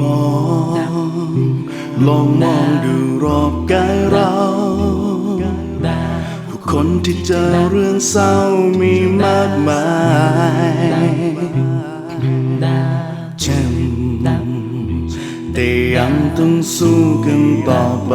มองลองมองดูรอบกายเราผู้คนที่เจอเรื่องเศร้ามีมากมายเจ็บแต่ยังต้องสู้กันต่อไป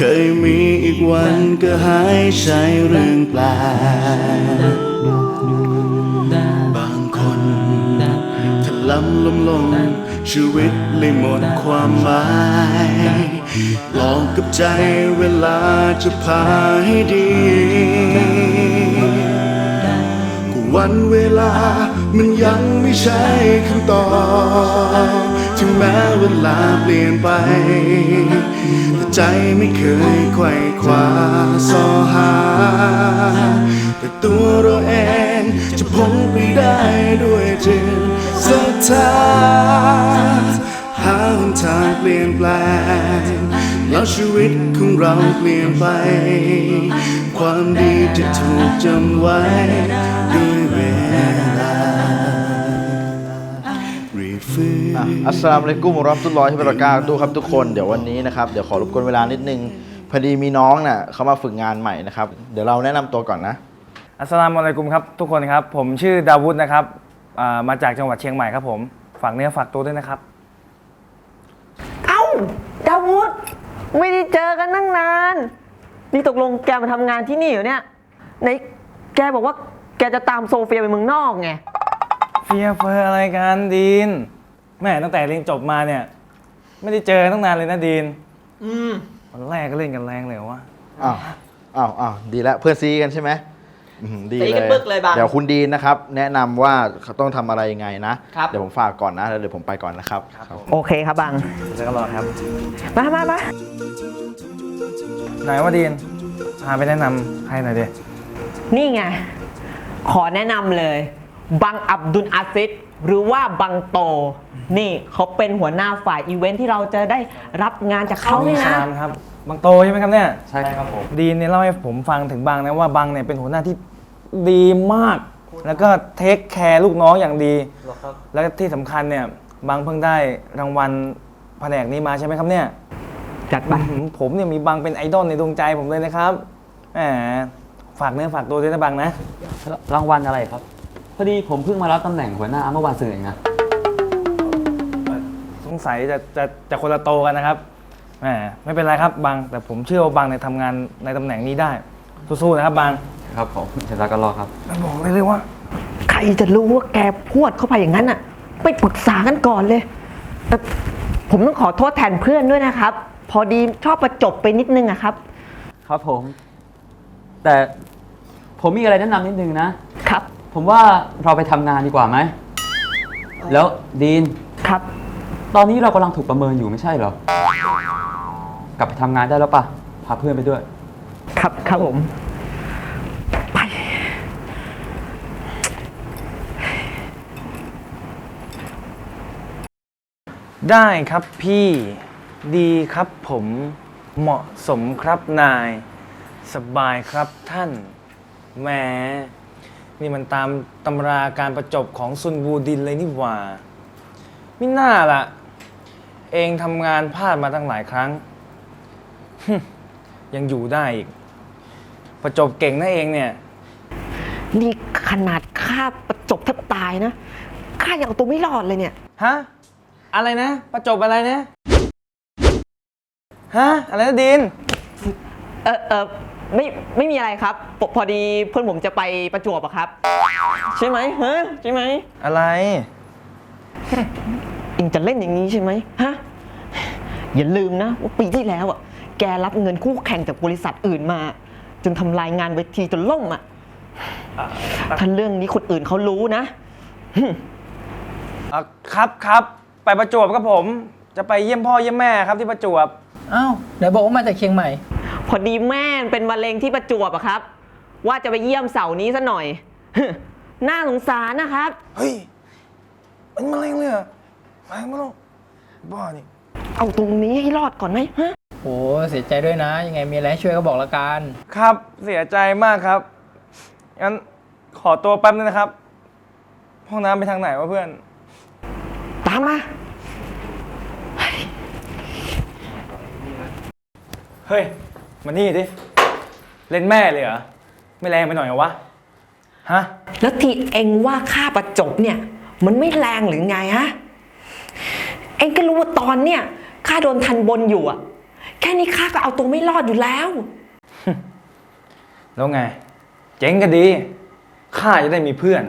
เคยมีอีกวันก็หายใช้เรื่องแปลกบางคนถ้าล้ำลมลง ชีวิตเลยหมดความหมายลองกับใจเวลาจะพาให้ดีก็วันเวลามันยังไม่ใช่คำตอบ ถึงแม้เวลาเปลี่ยนไป แต่ใจไม่เคยไขว่คว้าสอหา แต่ตัวเราเองจะพ้นไปได้ด้วยจิตศรัทธาหาหนทางเปลี่ยนแปลง แล้วชีวิตของเราเปลี่ยนไป ความดีจะถูกจำไว้ด้วยเวลา อะอัสสลามุอะลัยกุมวะเรอมะตุลลอฮิวะบะเราะกาตุฮ์ครับทุกคนเดี๋ยววันนี้นะครับเดี๋ยวขอรบกวนเวลานิดนึงพอดีมีน้องน่ะเขามาฝึกงานใหม่นะครับเดี๋ยวเราแนะนำตัวก่อนนะ อัสสลามุอะลัยกุมครับทุกคนครับ ผมชื่อดาวุฒนะครับอ่ามาจากจังหวัดเชียงใหม่ครับผมฝากเนื้อฝากตัวด้วยนะครับ เอ้าดาวุฒไม่ได้เจอกันตั้งนาน นี่ตกลงแกมาทำงานที่นี่เหรอเนี่ยในแกบอกว่าแกจะตามโซเฟียไปเมืองนอกไง เฟียเฟอร์อะไรกันดีน แม่ตั้งแต่เรียนจบมาเนี่ย ไม่ได้เจอตั้งนานเลยนะดีนอืมวันแรกก็เล่นกันแรงเลยวะอ้าวอ้าวอ้าวดีแล้วเพื่อนซีกันใช่ไหมอืมดีซีเลกันยปึ๊กเลยบังเดี๋ยวคุณดีนนะครับ แนะนำว่าเขาต้องทำอะไรยังไงนะ ครับ เดี๋ยวผมฝากก่อนนะแล้วเดี๋ยวผมไปก่อนนะครับครับโอเคครับบัง เจอกันรอครับ มามามาไหนว่าดีนพาไปแนะนำให้หน่อยดินี่ไง ขอแนะนำเลย บังอับดุลอาซิด หรือว่าบังโต นี่เขาเป็นหัวหน้าฝ่ายอีเวนท์ที่เราจะได้รับงานจากเขาเนี่ยสนะลามครับ บางโตใช่ไหมครับเนี่ย ใช่ครับผม ดีนเนี่ยเล่าให้ผมฟังถึงบางนะว่าบางเนี่ยเป็นหัวหน้าที่ดีมาก แล้วก็เทคแคร์ลูกน้องอย่างดี แล้วก็ที่สำคัญเนี่ยบางเพิ่งได้รางวัลแผนกนี้มาใช่ไหมครับเนี่ยจัดไป อื้อหือผมเนี่ยมีบางเป็นไอดอลในดวงใจผมเลยนะครับแหมฝากเนื้อฝากตัวด้วยนะบางนะ รางวัลอะไรครับ พอดีผมเพิ่งมารับตำแหน่งหัวหน้าเมื่อวานซืนเองนะ สงสัยจะจะจะคนละโตกันนะครับแหมไม่เป็นไรครับบาง แต่ผมเชื่อว่าบางในยทำงานในตำแหน่งนี้ได้ สู้ๆนะครับบางครับผมเดี๋ยวเราก็รอครับบอกเลยเลยว่า ใครจะรู้ว่าแกพูดเข้าไปอย่างนั้นอะไม่ปรึกษากันก่อนเลยแต่ผมต้องขอโทษแทนเพื่อนด้วยนะครับ พอดีชอบประจบไปนิดนึงอะครับ ครับผม แต่ผมมีอะไรแนะนำนิดนึงนะ ครับ ผมว่าเราไปทำงานดีกว่าไหม แล้วดีน ครับ ตอนนี้เรากำลังถูกประเมินอยู่ไม่ใช่เหรอ กลับไปทำงานได้แล้วปะพาเพื่อนไปด้วย ครับ ครับผมไปได้ครับพี่ดีครับผมเหมาะสมครับนาย สบายครับท่านแหม นี่มันตามตำราการประจบของซุนบูดินเลยนี่หว่าไม่น่าล่ะ เองทำงานพลาดมาตั้งหลายครั้งฮึ่มยังอยู่ได้อีก ประจบเก่งนะเองเนี่ย นี่ขนาดข้าประจบแทบตายนะข้ายังเอาตัวไม่รอดเลยเนี่ย ฮะ อะไรนะ ประจบอะไรนะ ฮะ อะไรนะดิน เออเออ ไม่ไม่มีอะไรครับพอพอดีเพื่อนผมจะไปประจวบอะครับ ใช่ไหมฮะใช่ไหมอะไร เองจะเล่นอย่างนี้ใช่ไหมฮะอย่าลืมนะว่าปีที่แล้วอะแกรับเงินคู่แข่งจากบริษัทอื่นมา จนทำลายงานเวทีจนล่มอะถ้าเรื่องนี้คนอื่นเขารู้นะอะครับครับไปประจวบครับผม จะไปเยี่ยมพ่อเยี่ยมแม่ครับที่ประจวบอ้าวไหนบอกว่ามาจากเชียงใหม่ พอดีแม่เป็นมะเร็งที่ประจวบอะครับ ว่าจะไปเยี่ยมเสานี้ซะหน่อยหน้าสงสารนะครับ เฮ้ยเป็นมะเร็งเลยเหรอมะเร็งมะบ้านี่ เอาตรงนี้ให้รอดก่อนไหมฮะโอ้เสียใจด้วยนะ ยังไงมีอะไรใช่วยก็บอกละกันครับ เสียใจมากครับ งั้นขอตัวแป๊บนึงนะครับ ห้องน้ำไปทางไหนวะเพื่อน ตามมา เฮ้ย มานี่ดิ เล่นแม่เลยเหรอ ไม่แรงไปหน่อยเหรอวะ ฮะ แล้วที่เองว่าค่าประจบเนี่ย มันไม่แรงหรือไงฮะ เองก็รู้ว่าตอนเนี่ยข้าโดนทันบนอยู่อะแค่นี้ข้าก็เอาตัวไม่รอดอยู่แล้ว แล้วไง เจ๋งก็ดี ข้าจะได้มีเพื่อน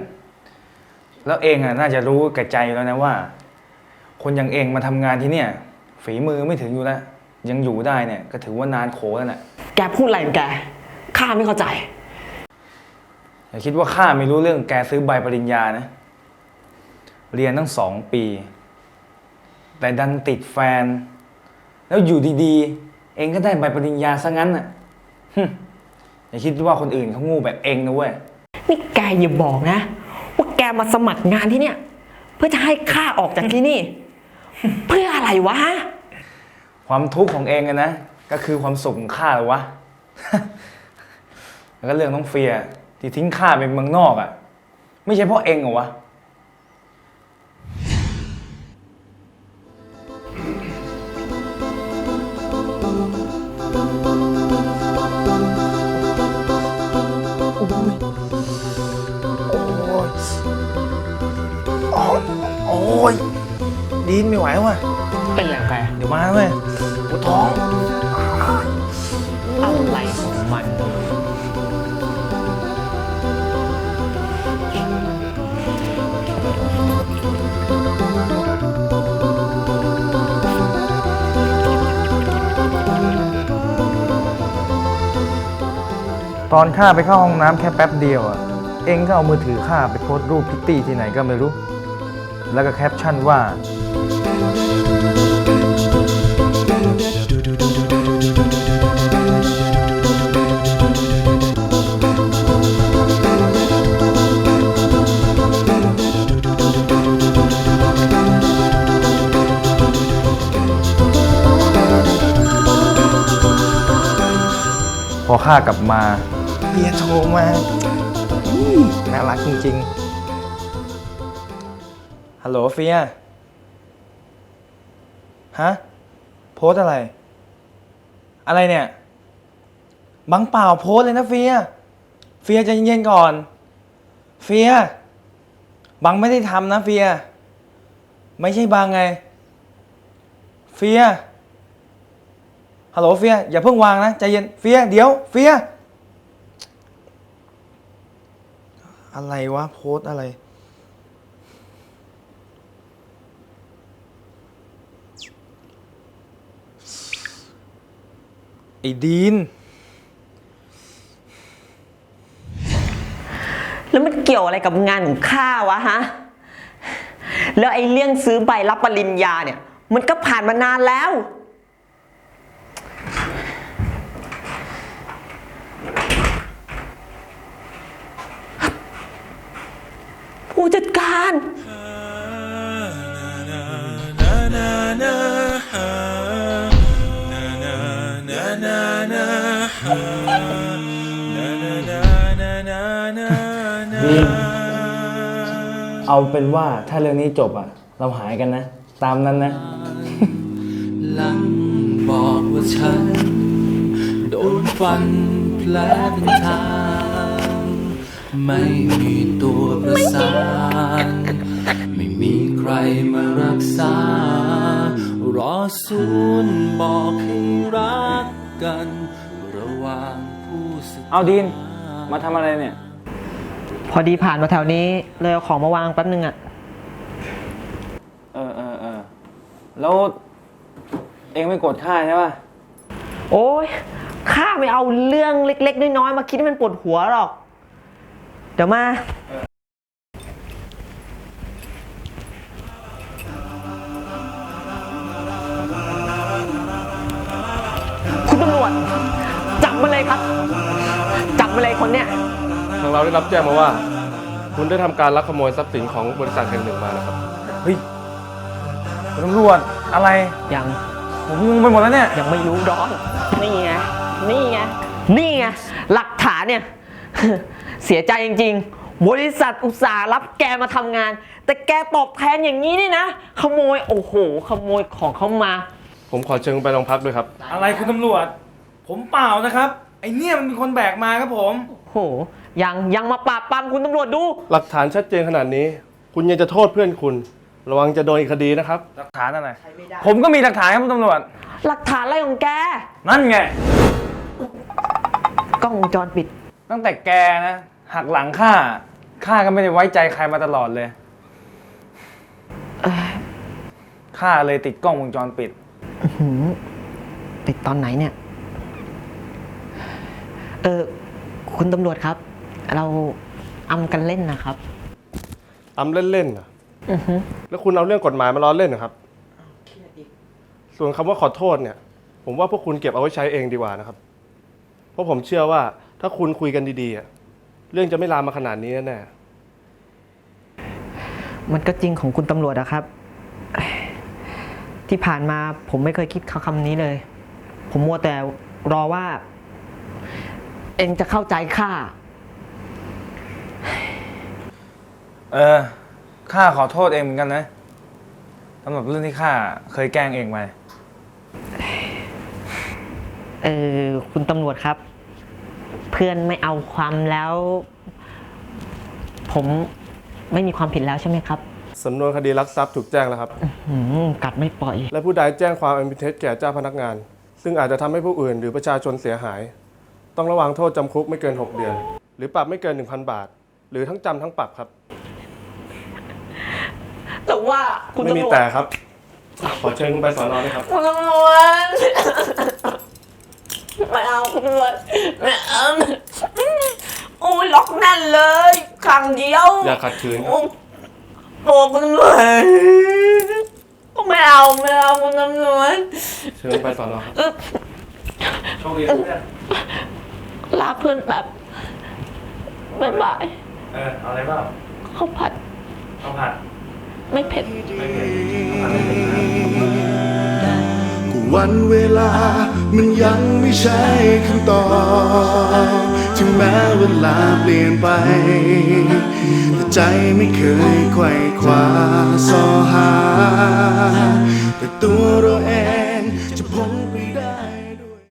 แล้วเองอะน่าจะรู้แก่ใจแล้วนะว่า คนอย่างเองมาทำงานที่เนี่ย ฝีมือไม่ถึงอยู่แล้ว ยังอยู่ได้เนี่ยก็ถือว่านานโขแล้วแหละแกพูดอะไรของแก ข้าไม่เข้าใจ อย่าคิดว่าข้าไม่รู้เรื่องแกซื้อใบปริญญานะ เรียนตั้งสองปี แต่ดันติดแฟน แล้วอยู่ดีๆ เองก็ได้ใบปริญญาซะงั้นน่ะฮึ่มอย่าคิดว่าคนอื่นเขาโงูแบบเองนะเว้ย นี่แกอย่าบอกนะ ว่าแกมาสมัครงานที่เนี่ย เพื่อจะให้ข้าออกจากที่นี่ เพื่ออะไรวะ ความทุกข์ของเองนะ ก็คือความสุขของข้าเหรอวะ แล้วก็เรื่องน้องเฟียที่ทิ้งข้าไปเมืองนอกอะไม่ใช่เพราะเองเหรอวะ โอ้ยดีนไม่ไหวว่ะ เป็นอย่างแกเดี๋ยวมาเว้ย ปวดท้องอะไรของมันตอนข้าไปเข้าห้องน้ำแค่แป๊บเดียวอะเองก็เอามือถือข้าไปโพสต์รูปพิตตี้ที่ไหนก็ไม่รู้ แล้วก็แคปชั่นว่า พากลับมาเฮียโทรมาน่ารักจริงๆ ฮัลโหลเฟีย ฮะ โพสอะไร อะไรเนี่ย บังเปล่าโพสเลยนะเฟีย เฟียใจะเย็นๆก่อน เฟีย บังไม่ได้ทำนะเฟีย ไม่ใช่บังไง เฟีย ฮัลโหลเฟียอย่าเพิ่งวางนะใจเย็นเฟียเดี๋ยวเฟียอะไรวะโพสอะไร ไอ้ดีน แล้วมันเกี่ยวอะไรกับงานของข้าวะฮะ แล้วไอ้เรื่องซื้อใบรับปริญญาเนี่ย มันก็ผ่านมานานแล้ว ผู้จัดการ ดีนเอาเป็นว่าถ้าเรื่องนี้จบอะ เราหายกันนะ ตามนั้นนะ หลังบอกว่าฉัน โดนฟันแผลเป็นทาง ไม่มีตัวประสานไม่มีใครมารักษา รอศูนย์บอกให้รักกัน ระหว่างผู้ศึกเอาดีนมาทำอะไรเนี่ย พอดีผ่านมาแถวนี้เลยเอาของมาวางแป๊บนึงอะเออเออเออแล้ว เองไม่โกรธข้าใช่ป่ะ โอ้ยข้าไม่เอาเรื่องเล็ก ๆ น้อยๆมาคิดให้มันปวดหัวหรอกเดี๋ยวมาคุณตำรวจจับมาเลยครับ จับมาเลยคนเนี้ยทางเราได้รับแจ้งมาว่า คุณได้ทำการลักขโมยทรัพย์สินของบริษัทแห่งหนึ่งมานะครับ เฮ้ยคุณตำรวจอะไร ยังผมงงไปหมดแล้วเนี่ย ยังไม่รู้ร้อนนี่ไงนี่ไงนี่ไงหลักฐานเนี่ย เสียใจจริง ๆ บริษัทอุตสาห์รับแกมาทำงาน แต่แกตอบแทนอย่างนี้นี่นะ ขโมย โอ้โห ขโมยของเขามา ผมขอเชิญคุณไปโรงพักด้วยครับ อะไรคุณตำรวจ ผมเปล่านะครับ ไอเนี่ยมันเป็นคนแบกมาครับผมโห ยังยังมาปราบปรามคุณตำรวจดู หลักฐานชัดเจนขนาดนี้ คุณยังจะโทษเพื่อนคุณ ระวังจะโดนอีกคดีนะครับ หลักฐานอะไร ผมก็มีหลักฐานครับคุณตำรวจ หลักฐานอะไรของแก นั่นไง กล้องวงจรปิด ตั้งแต่แกนะ หักหลังข้าข้าก็ไม่ได้ไว้ใจใครมาตลอดเลยข้าเลยติดกล้องวงจรปิดหืมติดตอนไหนเนี่ย เออ คุณตำรวจครับ เราอำกันเล่นนะครับอำเล่นๆนะแล้วคุณเอาเรื่องกฎหมายมาล้อเล่นนะครับ ส่วนคำว่าขอโทษเนี่ย ผมว่าพวกคุณเก็บเอาไว้ใช้เองดีกว่านะครับ เพราะผมเชื่อว่า ถ้าคุณคุยกันดีๆอะเรื่องจะไม่ลามมาขนาดนี้แน่ๆมันก็จริงของคุณตำรวจนะครับ ที่ผ่านมาผมไม่เคยคิดคำนี้เลย ผมมัวแต่รอว่า เองจะเข้าใจข้าเออ ข้าขอโทษเองเหมือนกันนะสำหรับเรื่องที่ข้าเคยแกล้งเองไป เออคุณตำรวจครับเพื่อนไม่เอาความแล้ว ผมไม่มีความผิดแล้วใช่ไหมครับสำนวนคดีลักทรัพย์ถูกแจ้งแล้วครับ หืมกัดไม่ปล่อย และผู้ใดแจ้งความอันเป็นเท็จแก่เจ้าพนักงาน ซึ่งอาจจะทำให้ผู้อื่นหรือประชาชนเสียหาย ต้องระวังโทษจำคุกไม่เกิน 6 เดือน หรือปรับไม่เกิน 1,000 บาท หรือทั้งจำทั้งปรับครับ แต่ว่าคุณไม่มีตำรวจแต่ครับ ขอเชิญคุณไปสอนอด้วยครับ คุณตำรวจ ไม่เอาคุณตำรวจไม่เอาโอ้ยล็อกแน่นเลยครั้งเดียวอย่าขัดขืนครับโอ้โอ้คุณตำรวจไม่เอาไม่เอาคุณตำรวจเชิญไปสอนอครับโชคดีนะเพื่อนลาเพื่อนแบบบ๊ายบายเออเอาอะไรบ้างข้าวผัดข้าวผัดไม่เผ็ด ไม่เผ็ดข้าวผัดไม่เผ็ดนะก็วันเวลา มันยังไม่ใช่คำตอบถึงแม้เวลาเปลี่ยนไป แต่ใจไม่เคยไขว่คว้าสอหา แต่ตัวเราเอง